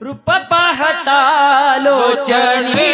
रूप पहता लोचनी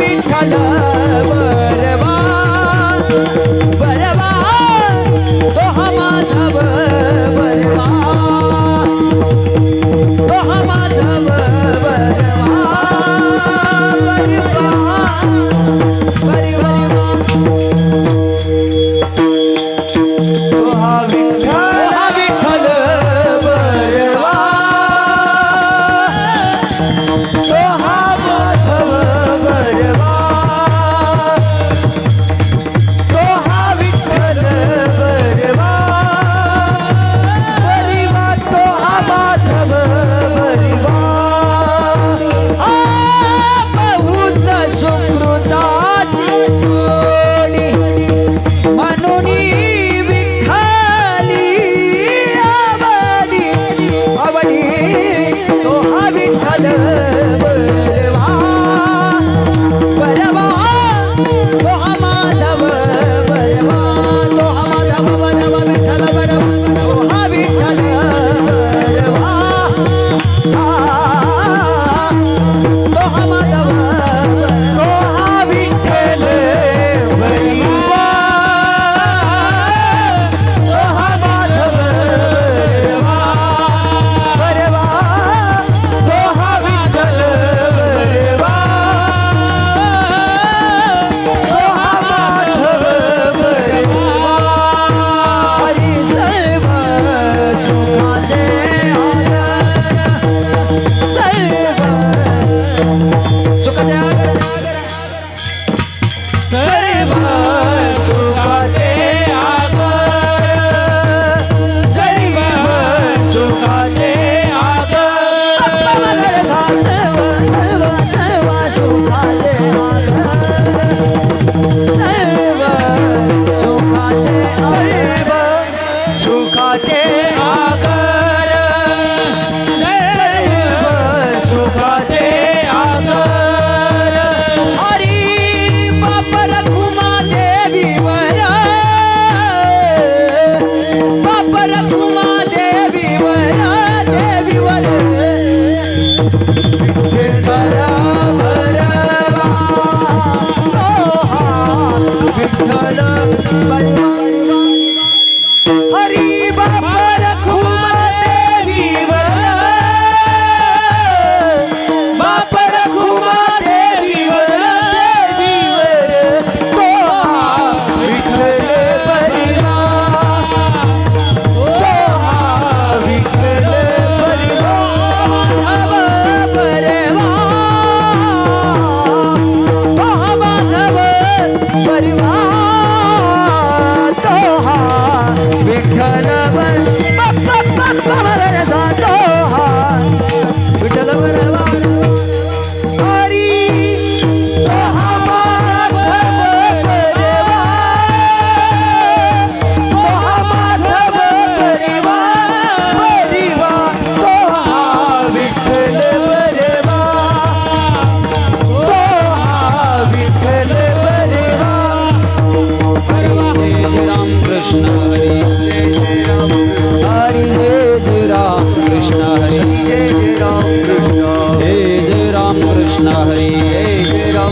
विठ्ठल बरवा बरवा तोहा माधव बरवा तोहा माधव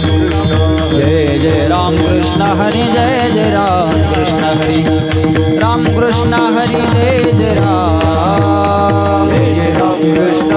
જય જય રામ કૃષ્ણ હરિ જય જય રામ કૃષ્ણ હરિ. રામ કૃષ્ણ હરિ જય જય રામ. જય રામ કૃષ્ણ